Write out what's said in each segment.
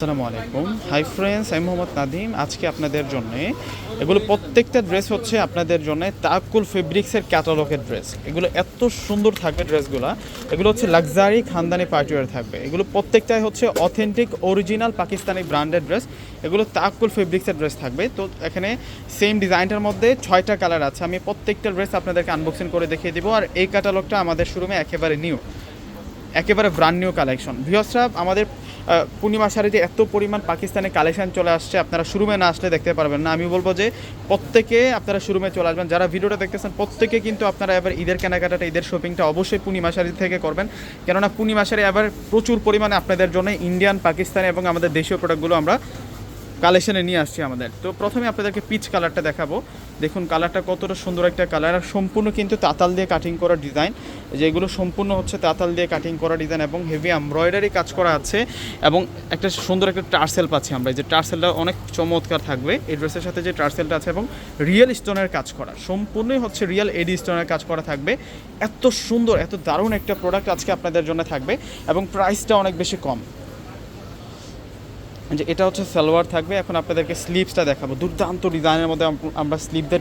আসসালামু আলাইকুম। Hi friends আমি মোহাম্মদ নাদিম আজকে আপনাদের জন্য এগুলো প্রত্যেকটা ড্রেস হচ্ছে আপনাদের জন্য তাকুল ফেব্রিক্সের ক্যাটালগের ড্রেস। এগুলো এত সুন্দর থাকবে ড্রেসগুলো। এগুলো হচ্ছে লাক্সারি খানদানি পার্টিওয়ার থাকবে। এগুলো প্রত্যেকটাই হচ্ছে অথেন্টিক অরিজিনাল পাকিস্তানি ব্র্যান্ডের ড্রেস। এগুলো তাকুল ফেব্রিক্সের ড্রেস থাকবে। তো এখানে সেম ডিজাইনটার মধ্যে ছয়টা কালার আছে। আমি প্রত্যেকটা ড্রেস আপনাদেরকে আনবক্সিং করে দেখিয়ে দিব। আর এই ক্যাটালগটা আমাদের শোরুমে একেবারে নিউ একেবারে ব্র্যান্ড নিউ কালেকশন ভিওসরা আমাদের পূর্ণিমা শাড়িতে এত পরিমাণ পাকিস্তানি কালেকশান চলে আসছে, আপনারা শুরুমে না আসলে দেখতে পারবেন না। আমি বলব যে প্রত্যেকে আপনারা শুরুমে চলে আসবেন। যারা ভিডিওটা দেখতেছেন, প্রত্যেকে কিন্তু আপনারা এবার ঈদের কেনাকাটাটা, ঈদের শপিংটা অবশ্যই পূর্ণিমা শাড়ি থেকে করবেন। কেননা পূর্ণিমা শাড়ি এবার প্রচুর পরিমাণে আপনাদের জন্য ইন্ডিয়ান পাকিস্তানি এবং আমাদের দেশীয় প্রোডাক্টগুলো আমরা কালেকশনে নিয়ে আসছি আমাদের। তো প্রথমে আপনাদেরকে পিচ কালারটা দেখাবো। দেখুন, কালারটা কতটা সুন্দর একটা কালার। আর সম্পূর্ণ কিন্তু তাতাল দিয়ে কাটিং করা ডিজাইন যেগুলো সম্পূর্ণ হচ্ছে তাতাল দিয়ে কাটিং করা ডিজাইন এবং হেভি এমব্রয়ডারি কাজ করা আছে। এবং একটা সুন্দর একটা টার্সেল পাচ্ছি আমরা। যে টার্সেলটা অনেক চমৎকার থাকবে। এই ড্রেসের সাথে যে টার্সেলটা আছে এবং রিয়েল স্টোনের কাজ করা। সম্পূর্ণই হচ্ছে রিয়েল এডি স্টোনের কাজ করা থাকবে। এত সুন্দর, এত দারুণ একটা প্রোডাক্ট আজকে আপনাদের জন্য থাকবে। এবং প্রাইসটা অনেক বেশি কম। যে এটা হচ্ছে সালোয়ার থাকবে। এখন আপনাদেরকে স্লিপসটা দেখাবো। দুর্দান্ত ডিজাইনের মধ্যে আম- আমরা স্লিপদের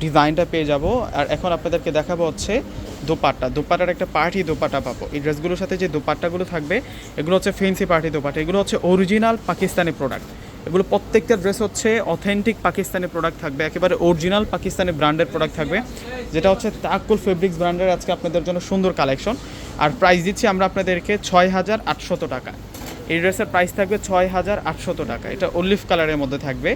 ডিজাইনটা পেয়ে যাব। আর এখন আপনাদেরকে দেখাবো হচ্ছে দোপাট্টা। দোপাট্টার একটা পার্টি দোপাট্টা পাবো। এই ড্রেসগুলোর সাথে যে দোপাট্টাগুলো থাকবে, এগুলো হচ্ছে ফেন্সি পার্টি দোপাট্টা। এগুলো হচ্ছে অরিজিনাল পাকিস্তানি প্রোডাক্ট এগুলো প্রত্যেকটা ড্রেস হচ্ছে অথেন্টিক পাকিস্তানি প্রোডাক্ট থাকবে। একেবারে অরিজিনাল পাকিস্তানি ব্র্যান্ডের প্রোডাক্ট থাকবে। যেটা হচ্ছে তাকুল ফেব্রিক্স ব্র্যান্ডের আজকে আপনাদের জন্য সুন্দর কালেকশন আর প্রাইস দিচ্ছি আমরা আপনাদেরকে ছয় হাজার আটশত টাকা এই ড্রেসের প্রাইস থাকবে ছয় হাজার আটশত টাকা। এটা অলিভ কালারের মধ্যে থাকবে।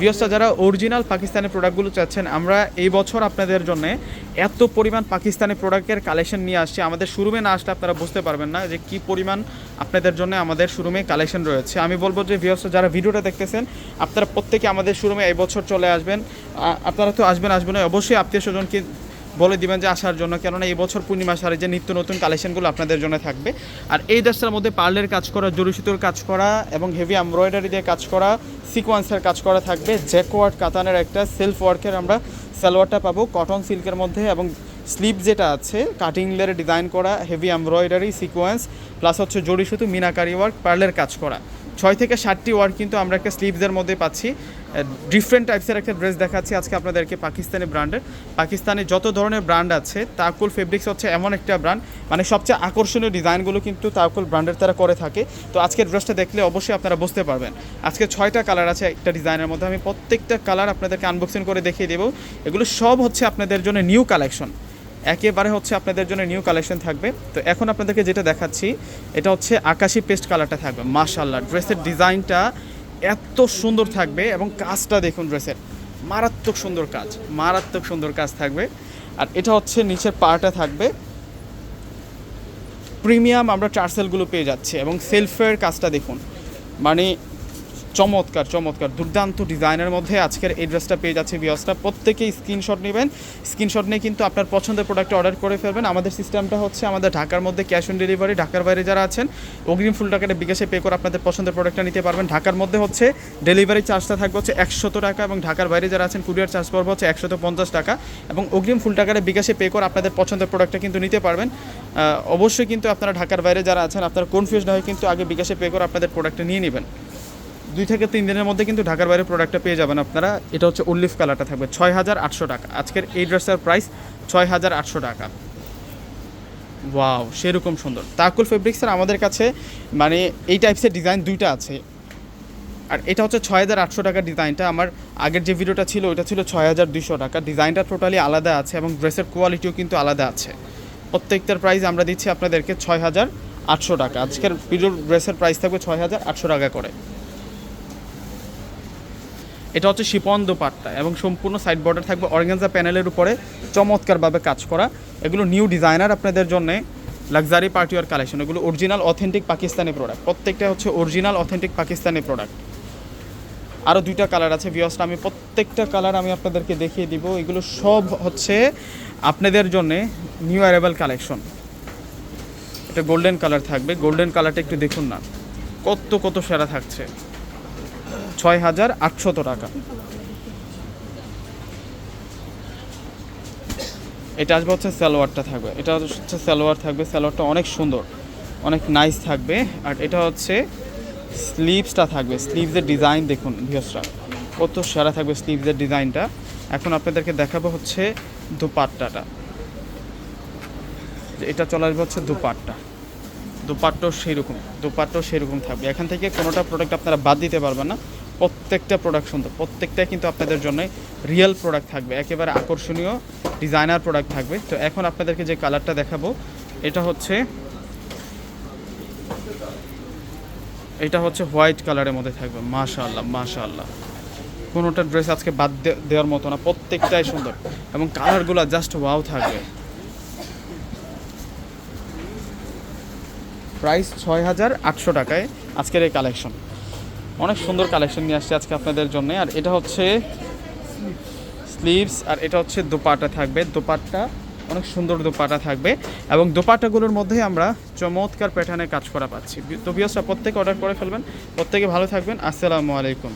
ভিওসটা যারা অরিজিনাল পাকিস্তানি প্রোডাক্টগুলো চাচ্ছেন, আমরা এই বছর আপনাদের জন্য এত পরিমাণ পাকিস্তানি প্রোডাক্টের কালেকশন নিয়ে আসছি। আমাদের শোরুমে না আসলে আপনারা বুঝতে পারবেন না যে কি পরিমাণ আপনাদের জন্য আমাদের শোরুমে কালেকশন রয়েছে। আমি বলব যে ভিওসটা যারা ভিডিওটা দেখতেছেন, আপনারা প্রত্যেকে আমাদের শোরুমে এই বছর চলে আসবেন। আপনারা তো আসবেন আসবেন অবশ্যই আত্মীয় স্বজনকে বলে দিবেন যে আসার জন্য, কেননা এই বছর পূর্ণিমা সারে যে নিত্য নতুন কালেকশনগুলো আপনাদের জন্য থাকবে। আর এই ড্রেসটার মধ্যে পার্লের কাজ করা জরি সুতোর কাজ করা এবং হেভি এমব্রয়ডারি দিয়ে কাজ করা সিকোয়েন্সের কাজ করা থাকবে। জ্যাকওয়ার্ড কাতানের একটা সেলফ ওয়ার্কের আমরা সালোয়ারটা পাবো কটন সিল্কের মধ্যে এবং স্লিপ যেটা আছে কাটিং লেয়ারে ডিজাইন করা হেভি এমব্রয়ডারি সিকোয়েন্স প্লাস হচ্ছে জড়ি সুতো মিনাকারি ওয়ার্ক পার্লের কাজ করা। ছয় থেকে ষাটটি ওয়ার্ক কিন্তু আমরা একটা স্লিভসের মধ্যে পাচ্ছি। ডিফারেন্ট টাইপসের একটা ড্রেস দেখাচ্ছি আজকে আপনাদেরকে পাকিস্তানি ব্র্যান্ডের পাকিস্তানি যত ধরনের ব্র্যান্ড আছে তাকুল ফেব্রিক্স হচ্ছে এমন একটা ব্র্যান্ড মানে সবচেয়ে আকর্ষণীয় ডিজাইনগুলো কিন্তু তাকুল ব্র্যান্ডের তারা করে থাকে। তো আজকের ড্রেসটা দেখলে অবশ্যই আপনারা বুঝতে পারবেন। আজকে ছয়টা কালার আছে একটা ডিজাইনের মধ্যে। আমি প্রত্যেকটা কালার আপনাদেরকে আনবক্সিং করে দেখিয়ে দেবো। এগুলো সব হচ্ছে আপনাদের জন্য নিউ কালেকশন একেবারে হচ্ছে আপনাদের জন্য নিউ কালেকশন থাকবে। তো এখন আপনাদেরকে যেটা দেখাচ্ছি, এটা হচ্ছে আকাশি পেস্ট কালারটা থাকবে। মাশাল্লাহ ড্রেসের ডিজাইনটা এত সুন্দর থাকবে এবং কাজটা দেখুন ড্রেসের। মারাত্মক সুন্দর কাজ, মারাত্মক সুন্দর কাজ থাকবে। আর এটা হচ্ছে নিচের পাটা থাকবে। প্রিমিয়াম আমরা চার্সেলগুলো পেয়ে যাচ্ছি এবং সেলফের কাজটা দেখুন। মানে চমৎকার চমৎকার। দুর্দান্ত ডিজাইনের মধ্যে আজকের এই ড্রেসটা পেয়ে যাচ্ছে বিয়সটা প্রত্যেকেই স্ক্রিনশট নেবেন। স্ক্রিনশট নিয়ে কিন্তু আপনার পছন্দের প্রোডাক্টটা অর্ডার করে ফেলবেন। আমাদের সিস্টেমটা হচ্ছে আমাদের ঢাকার মধ্যে ক্যাশ অন ডেলিভারি ঢাকার বাইরে যারা আছেন, অগ্রিম ফুল টাকাটা বিকাশে পে করে আপনাদের পছন্দের প্রোডাক্টটা নিতে পারবেন। ঢাকার মধ্যে হচ্ছে ডেলিভারি চার্জটা থাকবে হচ্ছে একশত টাকা এবং ঢাকার বাইরে যারা আছেন কুরিয়ার চার্জ পড়বে হচ্ছে একশত পঞ্চাশ টাকা এবং অগ্রিম ফুল টাকাটা বিকাশে পে করে আপনাদের পছন্দের প্রোডাক্টটা কিন্তু নিতে পারবেন। অবশ্যই কিন্তু আপনারা ঢাকার বাইরে যারা আছেন, আপনারা কনফিউজ না হয়ে কিন্তু আগে বিকাশে পে করে আপনাদের প্রোডাক্টটা নিয়ে নেবেন। দুই থেকে তিন দিনের মধ্যে কিন্তু ঢাকার বাইরে প্রোডাক্টটা পেয়ে যাবেন আপনারা। এটা হচ্ছে উল্লিফ কালারটা থাকবে ছয় হাজার আটশো টাকা। আজকের এই ড্রেসটার প্রাইস ছয় হাজার আটশো টাকা। ওয়াও সেরকম সুন্দর। তাকুল ফেব্রিক্সের আমাদের কাছে মানে এই টাইপসের ডিজাইন দুইটা আছে। আর এটা হচ্ছে ছয় হাজার আটশো টাকার ডিজাইনটা আমার আগের যে ভিডিওটা ছিল, ওইটা ছিল ছয় হাজার দুইশো টাকা। ডিজাইনটা টোটালি আলাদা আছে এবং ড্রেসের কোয়ালিটিও কিন্তু আলাদা আছে। প্রত্যেকটার প্রাইস আমরা দিচ্ছি আপনাদেরকে ছয় হাজার আটশো টাকা। আজকের ভিডিওর ড্রেসের প্রাইস থাকবে ছয় হাজার আটশো টাকা করে। এটা হচ্ছে শিপন দোপাট্টা এবং সম্পূর্ণ সাইড বর্ডার থাকবে অর্গানজা প্যানেলের উপরে চমৎকারভাবে কাজ করা। এগুলো নিউ ডিজাইনার আপনাদের জন্য লাক্সারি পার্টিওয়ার কালেকশন এগুলো অরিজিনাল অথেন্টিক পাকিস্তানি প্রোডাক্ট প্রত্যেকটা হচ্ছে অরিজিনাল অথেন্টিক পাকিস্তানি প্রোডাক্ট আরও দুইটা কালার আছে ভিওসটা আমি প্রত্যেকটা কালার আমি আপনাদেরকে দেখিয়ে দিব। এগুলো সব হচ্ছে আপনাদের জন্য নিউ অ্যারাইভাল কালেকশন এটা গোল্ডেন কালার থাকবে। গোল্ডেন কালারটা একটু দেখুন না। কত কত সেরা থাকছে। ছয় হাজার আটশত টাকা। এটা আসবে হচ্ছে সালোয়ারটা থাকবে। এটা হচ্ছে সালোয়ার থাকবে। সালোয়ারটা অনেক সুন্দর, অনেক নাইস থাকবে। আর এটা হচ্ছে স্লিভসটা থাকবে। স্লিভসের ডিজাইন দেখুন ভিউসরা কত সেরা থাকবে স্লিভসের ডিজাইনটা এখন আপনাদেরকে দেখাবো হচ্ছে দুপাট্টাটা। এটা চলে আসবে হচ্ছে দুপাট্টা। দুপাট্টাও সেরকম দুপাট্টাও সেরকম থাকবে। এখান থেকে কোনোটা প্রোডাক্ট আপনারা বাদ দিতে পারবেন না। প্রত্যেকটা প্রোডাক্ট সুন্দর। প্রত্যেকটাই কিন্তু আপনাদের জন্য রিয়েল প্রোডাক্ট থাকবে। একেবারে আকর্ষণীয় ডিজাইনার প্রোডাক্ট থাকবে। তো এখন আপনাদেরকে যে কালারটা দেখাবো, এটা হচ্ছে এটা হচ্ছে হোয়াইট কালারের মধ্যে থাকবে। মাশাআল্লাহ মাশাআল্লাহ। কোনোটা ড্রেস আজকে বাদ দেওয়ার মতো না। প্রত্যেকটাই সুন্দর। এবং কালারগুলো জাস্ট ওয়াও থাকবে। প্রাইস ছয় হাজার আটশো টাকায় আজকের এই কালেকশন অনেক সুন্দর কালেকশন নিয়ে আসছে আজকে আপনাদের জন্য। আর এটা হচ্ছে স্লিভস আর এটা হচ্ছে দোপাটা থাকবে। দোপাটটা, অনেক সুন্দর দোপাটা থাকবে। এবং দোপাটাগুলোর মধ্যে আমরা চমৎকার প্যাটার্নে কাজ করা পাচ্ছি। তো বিয়সরা প্রত্যেকে অর্ডার করে ফেলবেন। প্রত্যেকে ভালো থাকবেন। আসসালামু আলাইকুম।